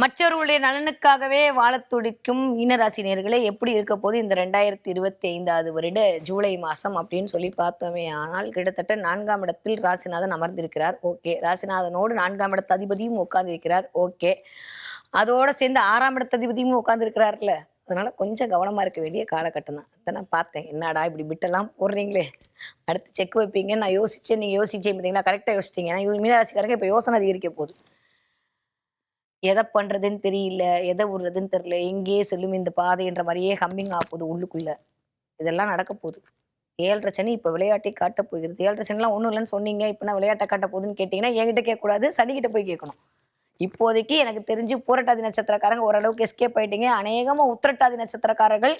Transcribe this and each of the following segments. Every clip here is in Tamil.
மற்றவர்களுடைய நலனுக்காகவே வாழ துடிக்கும் மீனராசி நேர்களே எப்படி இருக்க போது இந்த ரெண்டாயிரத்தி இருபத்தி ஐந்தாவது வருட ஜூலை மாசம் அப்படின்னு சொல்லி பார்த்தோமே. ஆனால் கிட்டத்தட்ட நான்காம் இடத்தில் ராசிநாதன் அமர்ந்திருக்கிறார். ஓகே. ராசிநாதனோடு நான்காம் இடத்து அதிபதியும் உட்கார்ந்திருக்கிறார். ஓகே. அதோட சேர்ந்து ஆறாம் இடத்து அதிபதியும் உட்கார்ந்திருக்கிறார்ல. அதனால கொஞ்சம் கவனமா இருக்க வேண்டிய காலகட்டம் தான். அதை நான் பார்த்தேன். என்னடா இப்படி பிட்டெல்லாம் போடுறீங்களே? அடுத்து செக் வைப்பீங்க நான் யோசிச்சேன். நீங்க யோசிச்சேன் பார்த்தீங்கன்னா கரெக்டாக யோசிச்சிங்க ஏன்னா மீனராசிக்காரங்க இப்போ யோசனை அதிகரிக்க போகுது. எதை பண்றதுன்னு தெரியல எதை விடுறதுன்னு தெரியல எங்கேயே செல்லும் இந்த பாதைன்ற மாதிரியே ஹம்மிங் ஆகுது உள்ளுக்குள்ளே. உள்ளுக்குள்ள இதெல்லாம் நடக்க போகுது. ஏழரை சனி இப்போ விளையாட்டை காட்ட போகிறது. ஏழரை சனிலாம் ஒன்றும் இல்லைன்னு சொன்னீங்க. இப்போ நான் விளையாட்டை காட்ட போகுதுன்னு கேட்டிங்கன்னா என்கிட்ட கேட்கக்கூடாது. சனிக்கிட்ட போய் கேட்கணும். இப்போதைக்கு எனக்கு தெரிஞ்சு பூரட்டாதி நட்சத்திரக்காரங்க ஓரளவுக்கு எஸ்கேப் ஆயிட்டீங்க. அநேகமாக உத்திரட்டாதி நட்சத்திரக்காரர்கள்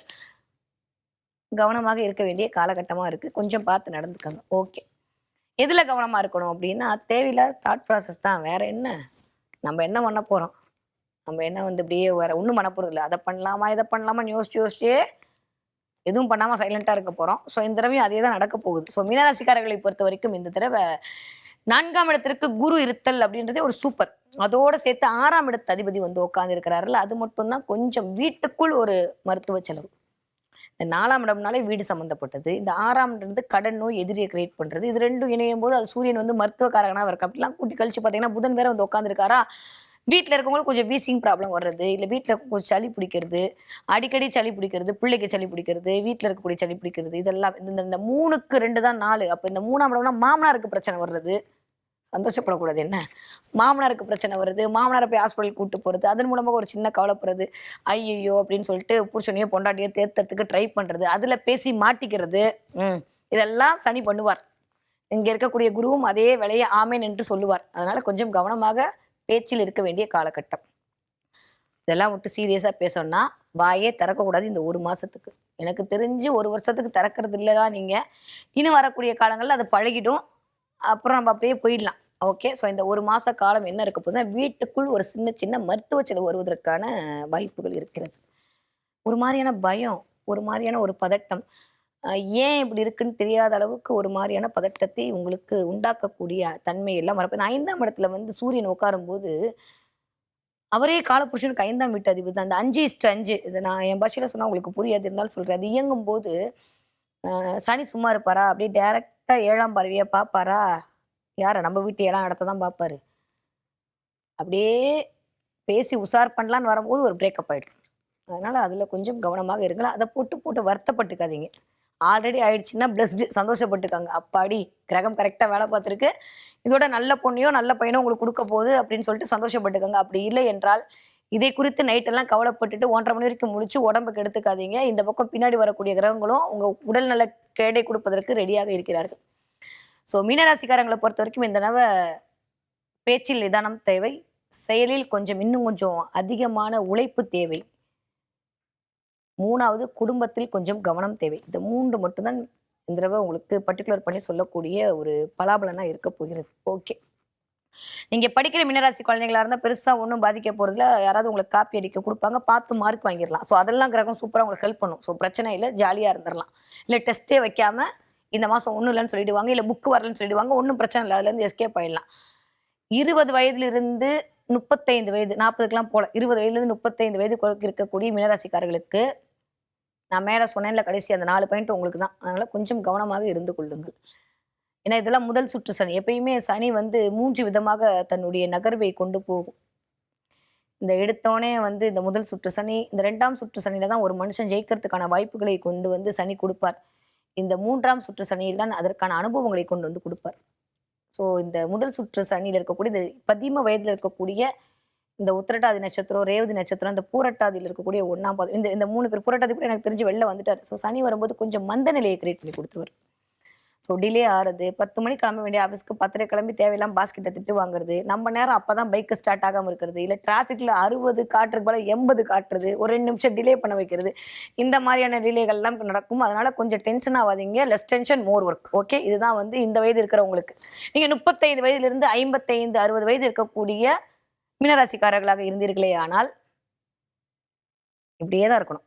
கவனமாக இருக்க வேண்டிய காலகட்டமாக இருக்குது கொஞ்சம் பார்த்து நடந்துக்கோங்க. ஓகே எதில் கவனமாக இருக்கணும் அப்படின்னா தேவையில்லாத தாட் ப்ராசஸ் தான். வேற என்ன? நம்ம என்ன பண்ண போகிறோம் நம்ம என்ன வந்து இப்படியே வேற ஒன்றும் பண்ண போகிறது இல்லை. அதை பண்ணலாமா இதை பண்ணலாமான்னு யோசிச்சு யோசிச்சே எதுவும் பண்ணாமல் சைலண்ட்டாக இருக்க போகிறோம் ஸோ இந்த தடவையும் அதே தான் நடக்க போகுது. ஸோ மீனராசிக்காரர்களை பொறுத்த வரைக்கும் இந்த தடவை நான்காம் இடத்திற்கு குரு இருத்தல் அப்படின்றதே ஒரு சூப்பர் அதோடு சேர்த்து ஆறாம் இடத்து அதிபதி வந்து உட்கார்ந்து அது மட்டும்தான் கொஞ்சம் வீட்டுக்குள் ஒரு மருத்துவ செலவு. இந்த நாலாம் இடம்னாலே வீடு சம்மந்தப்பட்டது இந்த ஆறாம் இருந்து கடன் நோய் எதிரியை கிரியேட் பண்ணுறது இது ரெண்டும் இணையும் போது அது சூரியன் வந்து மருத்துவக்காரகனாக இருக்கு அப்படிலாம் கூட்டி கழிச்சு பார்த்தீங்கன்னா புதன் வேற வந்து உட்காந்துருக்காரா வீட்டில் இருக்கவங்களுக்கு கொஞ்சம் வீசிங் ப்ராப்ளம் வர்றது இல்லை வீட்டில் கொஞ்சம் சளி பிடிக்கிறது அடிக்கடி சளி பிடிக்கிறது பிள்ளைக்கு சளி பிடிக்கிறது வீட்டில் இருக்கக்கூடிய சளி பிடிக்கிறது இதெல்லாம் இந்த இந்த மூணுக்கு ரெண்டு தான் நாலு. அப்போ இந்த மூணாம் இடம்னா மாமனாருக்கு பிரச்சனை வர்றது. சந்தோஷப்படக்கூடாது. என்ன? மாமனாருக்கு பிரச்சனை வருது. மாமனாரை போய் ஹாஸ்பிட்டல் கூட்டு போகிறது அதன் மூலமாக ஒரு சின்ன கவலைப்படுறது. ஐயோ அப்படின்னு சொல்லிட்டு புருஷனையோ பொண்டாட்டியோ தேர்த்தறதுக்கு ட்ரை பண்ணுறது அதில் பேசி மாட்டிக்கிறது. ம். இதெல்லாம் சனி பண்ணுவார். இங்கே இருக்கக்கூடிய குருவும் அதே வேலையை ஆமேன் என்று சொல்லுவார். அதனால் கொஞ்சம் கவனமாக பேச்சில் இருக்க வேண்டிய காலகட்டம். இதெல்லாம் விட்டு சீரியஸாக பேசணும்னா வாயே திறக்கக்கூடாது இந்த ஒரு மாதத்துக்கு எனக்கு தெரிஞ்சு ஒரு வருஷத்துக்கு திறக்கிறது இல்லைதான் நீங்கள் இன்னும் வரக்கூடிய காலங்களில் அது பழகிடும். அப்புறம் நம்ம அப்படியே போயிடலாம். ஓகே ஸோ இந்த ஒரு மாத காலம் என்ன இருக்க போதுன்னா வீட்டுக்குள் ஒரு சின்ன சின்ன மருத்துவ செலவு வருவதற்கான வாய்ப்புகள் இருக்கிறது. ஒரு மாதிரியான பயம் ஒரு மாதிரியான ஒரு பதட்டம். ஏன் இப்படி இருக்குன்னு தெரியாத அளவுக்கு ஒரு மாதிரியான பதட்டத்தை உங்களுக்கு உண்டாக்கக்கூடிய தன்மை எல்லாம் வரப்போ ஐந்தாம் இடத்துல வந்து சூரியன் உட்காரும்போது அவரே காலபுருஷனுக்கு ஐந்தாம் வீட்டு அதிபதி தான். அந்த அஞ்சு இஸ்டு அஞ்சு இது நான் என் பாஷையில் சொன்னால் உங்களுக்கு புரியாது இருந்தாலும் சொல்கிறேன் அது இயங்கும் போது சனி சும்மா இருப்பாரா? அப்படியே டேரெக்டாக ஏழாம் பறவையை பார்ப்பாரா? யார நம்ம வீட்டு ஏழாம் இடத்த தான் பார்ப்பாரு அப்படியே பேசி உஷார் பண்ணலான்னு வரும்போது ஒரு பிரேக்கப் ஆகிடும் அதனால் அதில் கொஞ்சம் கவனமாக இருங்களா அதை போட்டு போட்டு வருத்தப்பட்டுக்காதீங்க. ஆல்ரெடி ஆயிடுச்சுன்னா பிளஸ்டு சந்தோஷப்பட்டுக்காங்க. அப்பாடி கிரகம் கரெக்டாக வேலை பார்த்துருக்கு. இதோட நல்ல பொண்ணையோ நல்ல பையனோ உங்களுக்கு கொடுக்க போகுது அப்படின்னு சொல்லிட்டு சந்தோஷப்பட்டுக்கோங்க. அப்படி இல்லை என்றால் இதை குறித்து நைட்டெல்லாம் கவலைப்பட்டுட்டு ஒன்றரை மணி வரைக்கும் முடிச்சு உடம்புக்கு எடுத்துக்காதீங்க. இந்த பக்கம் பின்னாடி வரக்கூடிய கிரகங்களும் உங்கள் உடல் நல கேடை கொடுப்பதற்கு ரெடியாக இருக்கிறார்கள். ஸோ மீனராசிக்காரங்களை பொறுத்த வரைக்கும் இந்த நவ பேச்சில் நிதானம் தேவை. செயலில் கொஞ்சம் இன்னும் கொஞ்சம் அதிகமான உழைப்பு தேவை. மூணாவது குடும்பத்தில் கொஞ்சம் கவனம் தேவை. இந்த மூன்று மட்டும்தான் இந்த தடவை உங்களுக்கு பர்டிகுலர் பண்ணி சொல்லக்கூடிய ஒரு பலாபலனா இருக்க போகிறது. ஓகே நீங்க படிக்கிற மீனராசி குழந்தைங்களா இருந்தா பெருசா ஒன்றும் பாதிக்க போறதுல யாராவது உங்களுக்கு காப்பி அடிக்க கொடுப்பாங்க. பார்த்து மார்க் வாங்கிடலாம். ஸோ அதெல்லாம் கிரகம் சூப்பராக உங்களுக்கு ஹெல்ப் பண்ணும். ஸோ பிரச்சனை இல்லை. ஜாலியா இருந்துடலாம். இல்லை டெஸ்ட்டே வைக்காம இந்த மாதம் ஒன்றும் இல்லைன்னு சொல்லிடுவாங்க இல்லை புக்கு வரலன்னு சொல்லிடுவாங்க ஒன்றும் பிரச்சனை இல்லை. அதுலேருந்து எஸ்கேப் ஆயிடலாம். இருபது வயதிலிருந்து முப்பத்தைந்து வயது நாற்பதுக்கெலாம் போல இருபது வயதுலேருந்து முப்பத்தைந்து வயது இருக்கக்கூடிய மீனராசிக்காரர்களுக்கு நான் மேலே சொன்னேன்ல கடைசி அந்த நாலு பாயிண்ட் உங்களுக்கு தான். அதனால் கொஞ்சம் கவனமாக இருந்து கொள்ளுங்கள். ஏன்னா இதெல்லாம் முதல் சுற்று சனி. எப்பயுமே சனி வந்து மூன்று விதமாக தன்னுடைய நகர்வை கொண்டு போகும். இந்த எடுத்தோடனே வந்து இந்த முதல் சுற்று சனி இந்த ரெண்டாம் சுற்று சனியில தான் ஒரு மனுஷன் ஜெயிக்கிறதுக்கான வாய்ப்புகளை கொண்டு வந்து சனி கொடுப்பார். இந்த மூன்றாம் சுற்று சனியில் தான் அதற்கான அனுபவங்களை கொண்டு வந்து கொடுப்பார். ஸோ இந்த முதல் சுற்று சனியில் இருக்கக்கூடிய இந்த பதிம வயதில் இருக்கக்கூடிய இந்த உத்திரட்டாதி நட்சத்திரம் ரேவதி நட்சத்திரம் இந்த பூரட்டாதியில் இருக்கக்கூடிய ஒன்றாம் பாதம் இந்த இந்த மூணு பேர் பூரட்டாதி கூட எனக்கு தெரிஞ்சு வெளில வந்துட்டார். ஸோ சனி வரும்போது கொஞ்சம் மந்த நிலையை கிரியேட் பண்ணி கொடுத்துருவார். ஸோ டிலே ஆறுது. பத்து மணிக்கு கிளம்ப வேண்டிய ஆஃபீஸ்க்கு பத்தரை கிளம்பி தேவையில்லாம் பாஸ்கிட்ட திட்டு வாங்குறது. நம்ம நேரம் அப்போ தான் பைக்கு ஸ்டார்ட் ஆகாமல் இருக்கிறது. இல்லை டிராஃபிக்கில் அறுபது காட்டுறதுக்கு போல எண்பது காட்டுறது. ஒரு ரெண்டு நிமிஷம் டிலே பண்ண வைக்கிறது. இந்த மாதிரியான டிலேகள்லாம் நடக்கும். அதனால் கொஞ்சம் டென்ஷன் ஆகாதீங்க less tension more work okay இதுதான் வந்து இந்த வயது இருக்கிறவங்களுக்கு. நீங்கள் முப்பத்தைந்து வயதிலிருந்து ஐம்பத்தைந்து அறுபது வயது இருக்கக்கூடிய மீனராசிக்காரர்களாக இருந்தீர்களே ஆனால் இப்படியே தான் இருக்கணும்.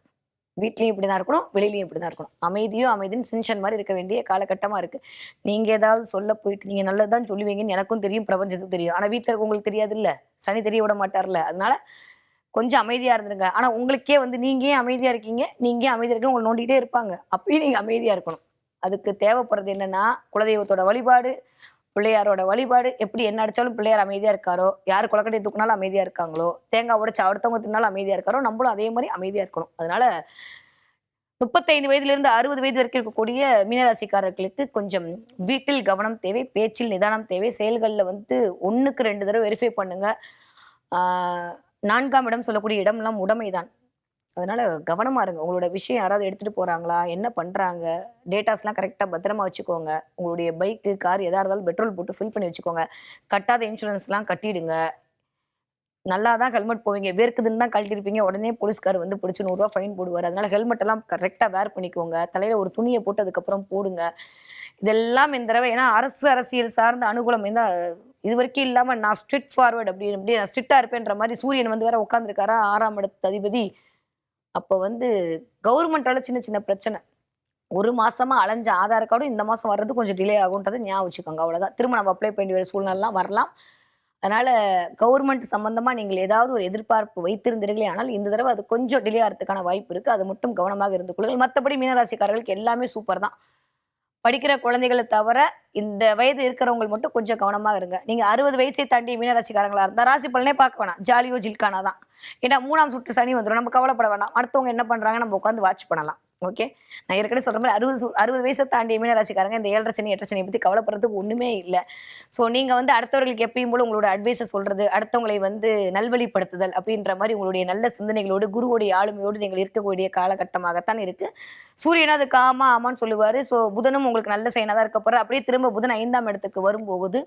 வீட்லயும் இப்படி தான் இருக்கணும் வெளியிலயும் இப்படி தான் இருக்கணும். அமைதியும் அமைதியும் சின்ஷன் மாதிரி இருக்க வேண்டிய காலகட்டமா இருக்கு. நீங்க ஏதாவது சொல்ல போயிட்டு நீங்க நல்லதுதான் சொல்லுவீங்கன்னு எனக்கும் தெரியும் பிரபஞ்சத்துக்கு தெரியும். ஆனா வீட்டில் இருக்கவங்களுக்கு தெரியாது இல்ல சனி தெரிய விட மாட்டார்ல. அதனால கொஞ்சம் அமைதியா இருந்துருங்க. ஆனா உங்களுக்கே வந்து நீங்க அமைதியாக அமைதியா இருக்கீங்க? நீங்கள் அமைதியாக அமைதியா இருக்கீங்க? உங்களை நோண்டிகிட்டே இருப்பாங்க. அப்பயும் நீங்க அமைதியா இருக்கணும். அதுக்கு தேவைப்படுறது என்னன்னா குலதெய்வத்தோட வழிபாடு பிள்ளையாரோட வழிபாடு எப்படி என்ன அடிச்சாலும் பிள்ளையார் அமைதியாக இருக்காரோ யார் குளக்கட்டை தூக்குனாலும் அமைதியாக இருக்காங்களோ தேங்காய் உடைச்சு அடுத்தவங்க தின்னாலும் அமைதியாக இருக்காரோ நம்மளும் அதே மாதிரி அமைதியாக இருக்கணும். அதனால முப்பத்தைந்து வயதிலிருந்து அறுபது வயது வரைக்கும் இருக்கக்கூடிய மீனராசிக்காரர்களுக்கு கொஞ்சம் வீட்டில் கவனம் தேவை பேச்சில் நிதானம் தேவை. செயல்களில் வந்து ஒன்றுக்கு ரெண்டு தடவை வெரிஃபை பண்ணுங்க. நான்காம் இடம் சொல்லக்கூடிய இடம்லாம் உடமைதான். அதனால கவனமா இருங்க. உங்களோட விஷயம் யாராவது எடுத்துட்டு போறாங்களா? என்ன பண்றாங்க? டேட்டாஸ்லாம் கரெக்டாக பத்திரமா வச்சுக்கோங்க. உங்களுடைய பைக்கு கார் எதா இருந்தாலும் பெட்ரோல் போட்டு ஃபில் பண்ணி வச்சுக்கோங்க. கட்டாத இன்சூரன்ஸ்லாம் கட்டிடுங்க. நல்லா தான் ஹெல்மெட் போவீங்க. வேர்க்குதுன்னு தான் கழட்டிருப்பீங்க. உடனே போலீஸ்கார் வந்து பிடிச்சி நூறுரூவா ஃபைன் போடுவார். அதனால ஹெல்மெட் எல்லாம் கரெக்டாக வேர் பண்ணிக்கோங்க. தலையில் ஒரு துணியை போட்டு அதுக்கப்புறம் போடுங்க. இதெல்லாம் இந்த தடவை ஏன்னா அரசு அரசியல் சார்ந்த அனுகூலம் இந்த இது வரைக்கும் இல்லாமல் நான் ஸ்ட்ரிக்ட் ஃபார்வர்ட் அப்படி அப்படி நான் ஸ்ட்ரிக்டாக இருப்பேன்ற மாதிரி சூரியன் வந்து வேற உட்காந்துருக்காரா ஆறாம் இடத்து அதிபதி அப்போ வந்து கவர்மெண்ட்டால சின்ன சின்ன பிரச்சனை. ஒரு மாசமா அலைஞ்ச ஆதார் கார்டும் இந்த மாசம் வர்றது கொஞ்சம் டிலே ஆகுன்றதை ஞாபகம் வச்சுக்கோங்க அவ்வளோதான் திரும்ப நம்ம அப்ளை பண்ண வேண்டிய சூழ்நிலாம் வரலாம். அதனால கவர்மெண்ட் சம்பந்தமா நீங்கள் ஏதாவது ஒரு எதிர்பார்ப்பு வைத்திருந்தீர்களே ஆனால் இந்த தடவை அது கொஞ்சம் டிலே ஆகிறதுக்கான வாய்ப்பு இருக்கு. அது மட்டும் கவனமாக இருந்து கொள்ளுங்கள். மற்றபடி மீனராசிக்காரர்களுக்கு எல்லாமே சூப்பர் தான். படிக்கிற குழந்தைகளை தவிர இந்த வயது இருக்கிறவங்க மட்டும் கொஞ்சம் கவனமாக இருங்க. நீங்கள் அறுபது வயசை தாண்டி மீனராசிக்காரங்களாக இருந்தால் ராசி பலனே பார்க்க வேணாம். ஜாலியோ ஜில்கானா தான். ஏன்னா மூணாம் சுற்று சனி வந்துடும் நம்ம கவலைப்பட வேணாம். அடுத்தவங்க என்ன பண்றாங்க? நம்ம உட்காந்து வாட்ச் பண்ணலாம். ஓகே நான் ஏற்கனவே சொல்ற மாதிரி அறுபது அறுபது வயசை தாண்டிய மீனராசிக்காரங்க இந்த ஏழரை சனி எட்டரை சனியை பத்தி கவலைப்படுறதுக்கு ஒண்ணுமே இல்லை. ஸோ நீங்க வந்து அடுத்தவர்களுக்கு எப்பயும் போல உங்களோட அட்வைஸை சொல்றது அடுத்தவங்களை வந்து நல்வழிப்படுத்துதல் அப்படின்ற மாதிரி உங்களுடைய நல்ல சிந்தனைகளோடு குருவுடைய ஆளுமையோடு நீங்கள் இருக்கக்கூடிய காலகட்டமாகத்தான் இருக்கு. சூரியன் அது காமா ஆமான்னு சொல்லுவாரு. ஸோ புதனும் உங்களுக்கு நல்ல செயனாக தான் இருக்க போறாரு. அப்படியே திரும்ப புதன் ஐந்தாம் இடத்துக்கு வரும்போது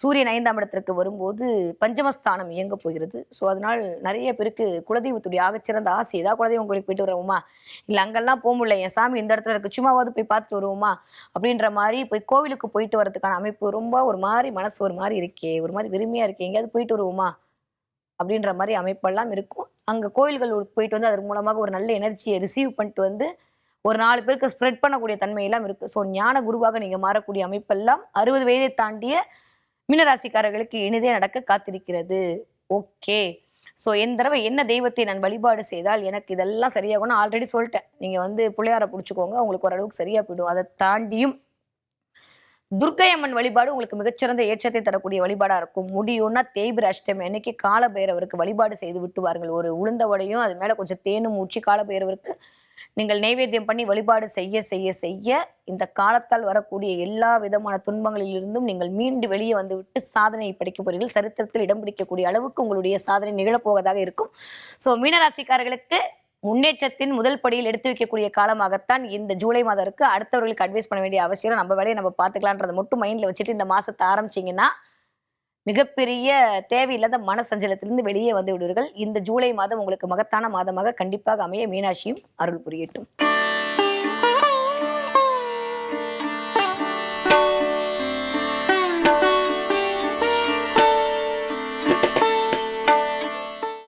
சூரியன் ஐந்தாம் இடத்திற்கு வரும்போது பஞ்சமஸ்தானம் இயங்க போகிறது. ஸோ அதனால் நிறைய பேருக்கு குலதெய்வத்துடைய ஆகச்சிறந்த ஆசை ஏதாவது குலதெய்வம் கோயிலுக்கு போயிட்டு வருவோமா? இல்லை அங்கெல்லாம் போக முடியல என் சாமி இந்த இடத்துல இருக்கு சும்மாவாவது போய் பார்த்துட்டு வருவோமா? அப்படின்ற மாதிரி போய் கோவிலுக்கு போயிட்டு வரதுக்கான அமைப்பு ரொம்ப ஒரு மாதிரி மனசு ஒரு மாதிரி இருக்கே ஒரு மாதிரி விரும்பியா இருக்கே எங்கேயாவது போயிட்டு வருவோமா? அப்படின்ற மாதிரி அமைப்பெல்லாம் இருக்கும். அங்கே கோயில்கள் போயிட்டு வந்து அதன் மூலமாக ஒரு நல்ல எனர்ஜியை ரிசீவ் பண்ணிட்டு வந்து ஒரு நாலு பேருக்கு ஸ்ப்ரெட் பண்ணக்கூடிய தன்மையெல்லாம் இருக்குது ஸோ ஞான குருவாக நீங்கள் மாறக்கூடிய அமைப்பெல்லாம் அறுபது வயதை தாண்டிய மீனராசிக்காரர்களுக்கு இனிதே நடக்க காத்திருக்கிறது. ஓகே. ஸோ என் தடவை என்ன தெய்வத்தை நான் வழிபாடு செய்தால் எனக்கு இதெல்லாம் சரியாகும்னு ஆல்ரெடி சொல்லிட்டேன். நீங்கள் வந்து பிள்ளையாரை பிடிச்சிக்கோங்க உங்களுக்கு ஓரளவுக்கு சரியா போயிடும். அதை தாண்டியும் துர்க்கையம்மன் வழிபாடு உங்களுக்கு மிகச்சிறந்த ஏற்றத்தை தரக்கூடிய வழிபாடா இருக்கும். முடியும்னா தேய்பிர அஷ்டமி அன்னைக்கு காலபைரவருக்கு வழிபாடு செய்து விட்டுவார்கள் ஒரு உளுந்த வடையும் அது மேல கொஞ்சம் தேனும் ஊற்றி காலபைரவருக்கு நீங்கள் நைவேத்தியம் பண்ணி வழிபாடு செய்ய செய்ய செய்ய இந்த காலத்தால் வரக்கூடிய எல்லா விதமான துன்பங்களிலிருந்தும் நீங்கள் மீண்டு வெளியே வந்துவிட்டு சாதனையை படைக்க போறீர்கள். சரித்திரத்தில் இடம் பிடிக்கக்கூடிய அளவுக்கு உங்களுடைய சாதனை நிகழப்போவதாக இருக்கும். ஸோ மீனராசிக்காரர்களுக்கு முன்னேற்றத்தின் முதல் படியில் எடுத்து வைக்கக்கூடிய காலமாகத்தான் இந்த ஜூலை மாதம் இருக்கு. அடுத்தவர்களுக்கு அட்வைஸ் பண்ண வேண்டிய அவசியம் நம்ம வேலையை நம்ம பார்த்துக்கலான்றதை மட்டும் மைண்டில் வச்சுட்டு இந்த மாதத்தை ஆரம்பிச்சீங்கன்னா மிகப்பெரிய தேவையில்லாத மன சஞ்சலத்திலிருந்து வெளியே வந்து விடுவீர்கள். இந்த ஜூலை மாதம் உங்களுக்கு மகத்தான மாதமாக கண்டிப்பாக அமைய மீனாட்சியும் அருள் புரியட்டும்.